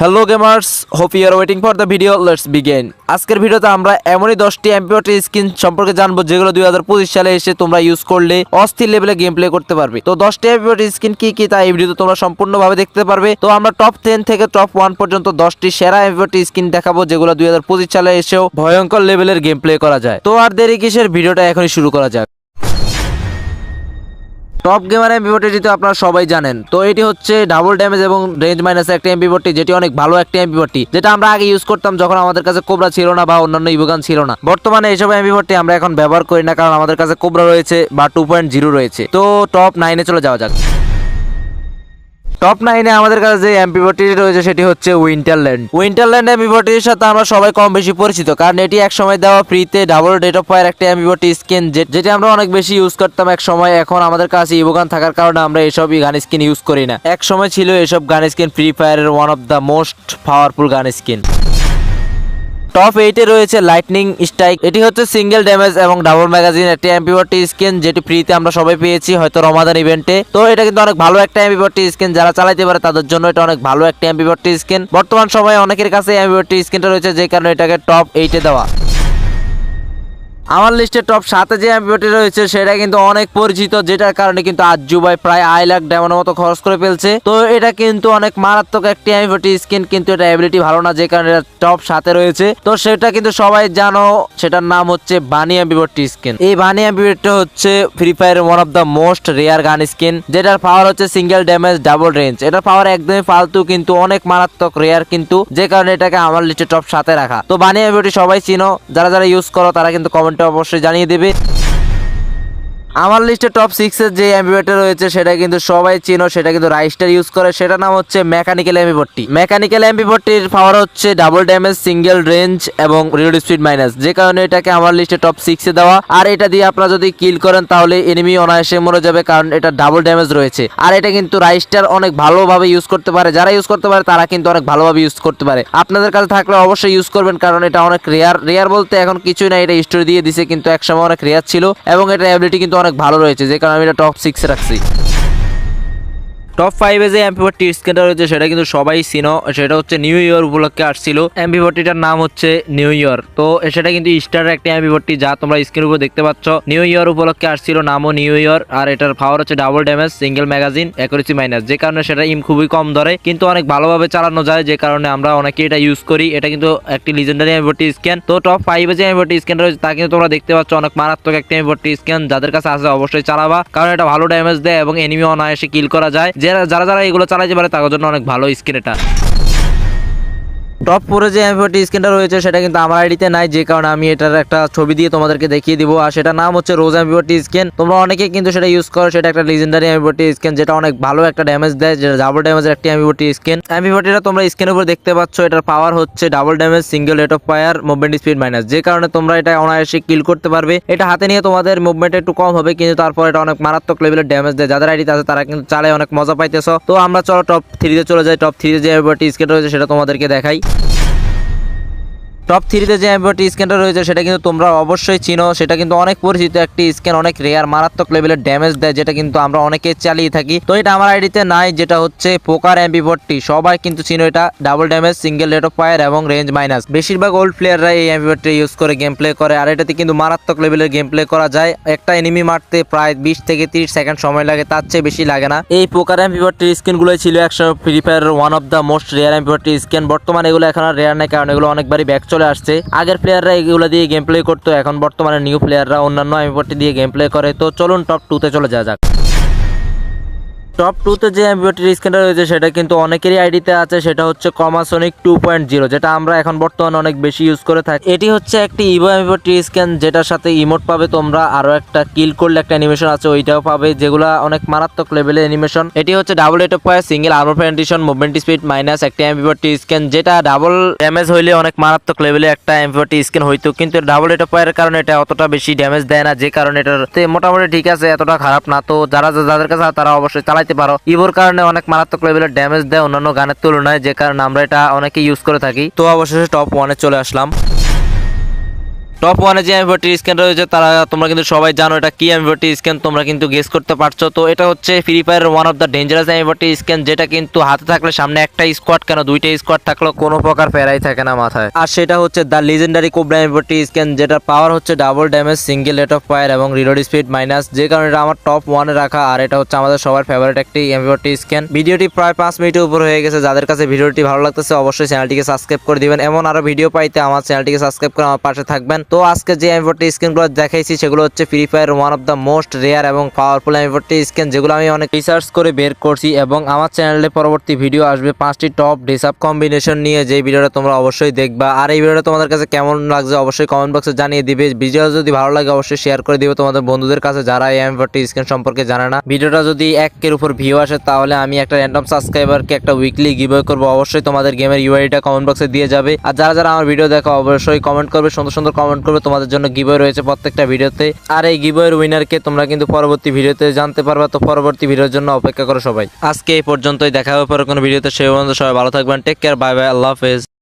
Hello gamers hope you are waiting for the video let's begin আজকের ভিডিওতে আমরা এমনই দশটি এমপিওটি স্কিন সম্পর্কে জানব, যেগুলো দুই হাজার পঁচিশ সালে এসে তোমরা ইউজ করলে অস্থির লেভেলে গেম প্লে করতে পারবে। তো দশটি এমপিওটি স্কিন কি কি তা এই ভিডিওতে তোমরা সম্পূর্ণভাবে দেখতে পারবে। তো আমরা টপ টেন থেকে টপ ওয়ান পর্যন্ত দশটি সেরা এমপিওটি স্কিন দেখাবো, যেগুলো দুই হাজার পঁচিশ সালে এসেও ভয়ঙ্কর লেভেলের গেম প্লে করা যায়। তো আর দেরি কিসের? ভিডিওটা এখনই শুরু করা যাক। টপ গেমার এমপিবটি যেহেতু আপনারা সবাই জানেন, তো এটি হচ্ছে ডাবল ড্যামেজ এবং রেঞ্জ মাইনাস একটা এমপিবটি যেটি অনেক ভালো একটা এমপিবটি যেটা আমরা আগে ইউজ করতাম যখন আমাদের কাছে কোবরা ছিল না বা অন্যান্য ইভোগান ছিল না। বর্তমানে এইসব এমপিবটি আমরা এখন ব্যবহার করি না, কারণ আমাদের কাছে কোবরা রয়েছে বা টু পয়েন্ট জিরো রয়েছে। তো টপ নাইনে চলে যাওয়া যাক। টপ নাইনে আমাদের কাছে যে এমপিবটি রয়েছে সেটি হচ্ছে উইন্টারল্যান্ড উইন্টারল্যান্ড এমপিবটির সাথে আমরা সবাই কম বেশি পরিচিত, কারণ এটি এক সময় দেওয়া ফ্রিতে ডাবল ডেট অফ ফায়ার একটা এমপিবটি স্কিন যেটি আমরা অনেক বেশি ইউজ করতাম এক সময় এখন আমাদের কাছে ইবোগান থাকার কারণে আমরা এসব গান স্কিন ইউজ করি না। এক সময় ছিল এসব গান স্কিন ফ্রি ফায়ারের one of the most powerful gun skin top এইটে রয়েছে লাইটনিং স্ট্রাইক এটি হচ্ছে সিঙ্গেল ড্যামেজ এবং ডাবল ম্যাগাজিন একটি এমপিওটি স্কিন যেটি ফ্রিতে আমরা সবাই পেয়েছি হয়তো রমাদান ইভেন্টে তো এটা কিন্তু অনেক ভালো একটা এমপিওটি স্কিন যারা চালাইতে পারে তাদের জন্য এটা অনেক ভালো একটা এমপিওটি স্কিন বর্তমান সময়ে অনেকের কাছে এমপিওটি স্কিনটা রয়েছে, যে কারণে এটাকে টপ এইটে দেওয়া। আমার লিস্টে টপ সাথে যে এমপিওটি রয়েছে, সেটা কিন্তু অনেক পরিচিত, যেটার কারণে কিন্তু আজ্জু ভাই প্রায় আড়াই লাখ ডায়মন্ডের মতো খরচ করে ফেলছে। তো এটা কিন্তু অনেক মারাত্মক একটি এমপিওটি স্কিন কিন্তু এটা এবিলিটি ভালো না, যে কারণে এটা টপ সাথে রয়েছে। তো সেটা কিন্তু সবাই জানো, সেটার নাম হচ্ছে বানি এমপিওটি স্কিন এই বানি এমপিওটি হচ্ছে free fire one of the most rare gun skin যেটার পাওয়ার হচ্ছে সিঙ্গেল ড্যামেজ ডাবল রেঞ্জ এটার পাওয়ার একদমই ফালতু, কিন্তু অনেক মারাত্মক রেয়ার কিন্তু, যে কারণে এটাকে আমার লিস্টে টপ সাথে রাখা। তো বানি এমপিওটি সবাই চিনো, যারা যারা ইউজ করো, তারা কিন্তু কমেন্টে অবশ্যই জানিয়ে দেবে। আমার লিস্টে টপ সিক্সের যে অ্যাম্বিভেটর রয়েছে, সেটা কিন্তু সবাই চিনো, সেটা কিন্তু রাইস্টার ইউজ করে। সেটা নাম হচ্ছে মেকানিক্যাল অ্যাম্বিভট্টি মেকানিক্যাল অ্যাম্বিভট্টির পাওয়ার হচ্ছে ডাবল ড্যামেজ সিঙ্গেল রেঞ্জ এবং রিলোড স্পিড মাইনাস যে কারণে এটাকে আমার লিস্টে টপ সিক্সে দেওয়া। আর এটা দিয়ে আপনারা যদি কিল করেন, তাহলে এনিমি অনায়াসে মরে যাবে, কারণ এটা ডাবল ড্যামেজ রয়েছে। আর এটা কিন্তু রাইস্টার অনেক ভালোভাবে ইউজ করতে পারে। যারা ইউজ করতে পারে, তারা কিন্তু অনেক ভালোভাবে ইউজ করতে পারে। আপনাদের কাছে থাকলে অবশ্যই ইউজ করবেন, কারণ এটা অনেক রেয়ার রেয়ার বলতে এখন কিছুই না, এটা স্টোরি দিয়ে দিছে, কিন্তু একসময় অনেক রেয়ার ছিল এবং এটা অ্যাবিলিটি কিন্তু অনেক ভালো রয়েছে যে কারণে আমি এটা টপ সিক্সে রাখছি। টপ ফাইভে যে এমপিভট্টি স্ক্যানটা রয়েছে, সেটা কিন্তু সবাই চিনো। সেটা হচ্ছে নিউ ইয়ার উপলক্ষে আসছিল। এমপিভট্টিটার নাম হচ্ছে নিউ ইয়ার তো সেটা কিন্তু স্টার একটা এমপিভট্টি যা তোমরা স্ক্রিনের উপর দেখতে পাচ্ছ। নিউ ইয়ার উপলক্ষে আসছিল নামও নিউ ইয়ার আর এটার পাওয়ার হচ্ছে double damage single magazine accuracy minus যে কারণে সেটা ইম খুবই কম ধরে, কিন্তু অনেক ভালোভাবে চালানো যায়, যে কারণে আমরা অনেকে এটা ইউজ করি। এটা কিন্তু একটি লিজেন্ডারি এমপিভট্টি স্ক্যান তো টপ ফাইভে যে এমপিভট্টি স্ক্যান রয়েছে, তা কিন্তু তোমরা দেখতে পাচ্ছ অনেক মারাত্মক একটা এমপিভট্টি স্ক্যান যাদের কাছে আছে অবশ্যই চালাবা, কারণ এটা ভালো ড্যামেজ দেয় এবং এনিমি অনায়াসে কিল করা যায়। যারা যারা এগুলো চালাইতে পারে তাদের জন্য অনেক ভালো স্কিন এটা। টপ ফোরে যে এমপিওটি স্ক্রিনটা রয়েছে, সেটা কিন্তু আমার আইডিতে নাই, যে কারণে আমি এটার একটা ছবি দিয়ে তোমাদেরকে দেখিয়ে দিব। আর সেটা নাম হচ্ছে রোজ এমপিওটি স্ক্যান তোমরা অনেকে কিন্তু সেটা ইউজ করো, সেটা একটা লিজেন্ডারি এমপিওটি স্ক্যান যেটা অনেক ভালো একটা ড্যামেজ দেয়, যেটা ডাবল ড্যামেজের একটি এমপিওটি স্ক্যান এমপিওটিটা তোমরা স্ক্রিনের উপর দেখতে পাচ্ছ, এটার পাওয়ার হচ্ছে double damage single rate of fire movement speed minus যে কারণে তোমরা এটা অনায়াসে কিল করতে পারবে। এটা হাতে নিয়ে তোমাদের মুভমেন্ট একটু কম হবে, কিন্তু তারপর এটা অনেক মারাত্মক লেভেলের ড্যামেজ দেয়। যাদের আইডিতে আছে, তারা কিন্তু চালায় অনেক মজা পাইতেছ। তো আমরা চলো টপ থ্রিতে চলে যাই। টপ থ্রিতে যে এমপিওটি স্ক্যান রয়েছে, সেটা তোমাদেরকে দেখাই। টপ থ্রিতে যে অ্যাম্বিওটি স্ক্যানটা রয়েছে, সেটা কিন্তু তোমরা অবশ্যই চিনো। সেটা কিন্তু অনেক পরিচিত একটি স্ক্যান অনেক রেয়ার মারাত্মক লেভেলের ড্যামেজ দেয়, যেটা কিন্তু আমরা অনেকে চালিয়ে থাকি। তো এটা আমার আইডিতে নাই, যেটা হচ্ছে পোকার অ্যাম্বিভটটি সবাই কিন্তু চিনো এটা। Double damage single rate of fire এবং রেঞ্জ মাইনাস বেশিরভাগ ওল্ড প্লেয়াররা এই অ্যাম্বিভটটি ইউজ করে গেম প্লে করে, আর এটাতে কিন্তু মারাত্মক লেভেলের গেম প্লে করা যায়। একটা এনিমি মারতে প্রায় বিশ থেকে তিরিশ সেকেন্ড সময় লাগে, তার চেয়ে বেশি লাগে না। এই পোকার অ্যাম্বিভটটির স্ক্যানগুলো ছিল একশো free fire one of the most rare MP forty skin বর্তমানে এগুলো এখন আর রেয়ার নেই, কারণ এগুলো অনেকবারই ব্যাক চলে আসছে। আগের প্লেয়াররা এগুলো দিয়ে গেম প্লে করতো, এখন বর্তমানে নিউ প্লেয়াররা অন্যান্য এমপিপটি দিয়ে গেম প্লে করে। তো চলুন টপ টুতে চলে যাওয়া যাক। টপ টুতে যে এমপিওটির স্ক্যানটা রয়েছে, সেটা কিন্তু অনেকেরই আইডিতে আছে, সেটা হচ্ছে কমাসনিক টু পয়েন্ট জিরো যেটা আমরা এখন বর্তমানে অনেক বেশি ইউজ করে থাকি। এটি হচ্ছে একটি ইভো এমপিওটির স্ক্যান যেটার সাথে ইমোট পাবে তোমরা আরও একটা কিল করলে একটা অ্যানিমেশন আছে, ওইটাও পাবে, যেগুলো অনেক মারাত্মক লেভেলের অ্যানিমেশন এটি হচ্ছে double at of single armour presentation movement speed minus একটা এমপিওটি স্ক্যান যেটা ডাবল ড্যামেজ হইলে অনেক মারাত্মক লেভেলে একটা এমপিওটি স্ক্যান হইতো, কিন্তু ডাবল এট অফ কারণে এটা অতটা বেশি ড্যামেজ দেয় না, যে কারণে এটার মোটামুটি ঠিক আছে, এতটা খারাপ না। তো যারা, যাদের কাছে তারা অবশ্যই চালাইতে পারো। ইভোর কারণে অনেক মারাত্মক লেভেলের ড্যামেজ দেয় অন্যান্য গানের তুলনায়, যে কারণে আমরা এটা অনেকে ইউজ করে থাকি। তো অবশেষে টপ ওয়ানে চলে আসলাম। টপ ওয়ানে যে এমভিটি স্ক্যান রয়েছে, তারা, তোমরা কিন্তু সবাই জানো এটা কি এমভিটি স্ক্যান তোমরা কিন্তু গেস করতে পারছ। তো এটা হচ্ছে ফ্রি ফায়ারের one of the dangerous MP forty skin যেটা কিন্তু হাতে থাকলে সামনে একটা স্কোয়াড কেন দুইটা স্কোয়াড থাকলেও কোনো প্রকার ফেরাই থাকে না মাথায়। আর সেটা হচ্ছে the legendary cobra MP forty skin যেটার পাওয়ার হচ্ছে double damage single rate of fire এবং রিলোড স্পিড মাইনাস যে কারণে এটা আমার টপ ওয়ানে রাখা, আর এটা হচ্ছে আমাদের সবার ফেভারিট একটি এমভিটি স্ক্যান ভিডিওটি প্রায় পাঁচ মিনিটের উপর হয়ে গেছে, যাদের কাছে ভিডিওটি ভালো লাগতেছে অবশ্যই চ্যানেলটিকে সাবস্ক্রাইব করে দিবেন। এমন আরও ভিডিও পাইতে আমার চ্যানেলটিকে সাবস্ক্রাইব করে আমার পাশে থাকবেন। তো আজকে যে এমভিটি স্ক্যানগুলো দেখাইছি, সেগুলো হচ্ছে free fire one of the most rare এবং পাওয়ারফুল এমভিটি স্ক্যান যেগুলো আমি অনেক রিসার্চ করে বের করছি এবং আমার চ্যানেলে পরবর্তী ভিডিও আসবে পাঁচটি টপ ডিসাপ কম্বিনেশন নিয়ে যে ভিডিওটা তোমরা অবশ্যই দেখবা। আর এই ভিডিওটা তোমাদের কাছে কেমন লাগছে অবশ্যই কমেন্ট বক্সে জানিয়ে দিবে। ভিডিও যদি ভালো লাগে অবশ্যই শেয়ার করে দিবে তোমাদের বন্ধুদের কাছে যারা এই এমভিটি স্ক্যান সম্পর্কে জানে না। ভিডিওটা যদি একের উপর ভিউ আসে, তাহলে আমি একটা র্যান্ডম সাবস্ক্রাইবারকে একটা উইকলি গিভওয়ে করব। অবশ্যই তোমাদের গেমের ইউআইটা কমেন্ট বক্সে দিয়ে যাবে। আর যারা যারা আমার ভিডিও দেখো, অবশ্যই কমেন্ট করবে। সুন্দর সুন্দর কমেন্ট করবে, তোমাদের জন্য গিভওয়ে রয়েছে প্রত্যেকটা ভিডিওতে। আর এই গিভওয়ের উইনারকে তোমরা কিন্তু পরবর্তী ভিডিওতে জানতে পারবা, তো পরবর্তী ভিডিওর জন্য অপেক্ষা করো সবাই। আজকে এই পর্যন্তই, দেখা হবে পরে কোনো ভিডিওতে, সেই পর্যন্ত সবাই ভালো থাকবেন টেক কেয়ার বাই বাই আল্লাহ হাফেজ।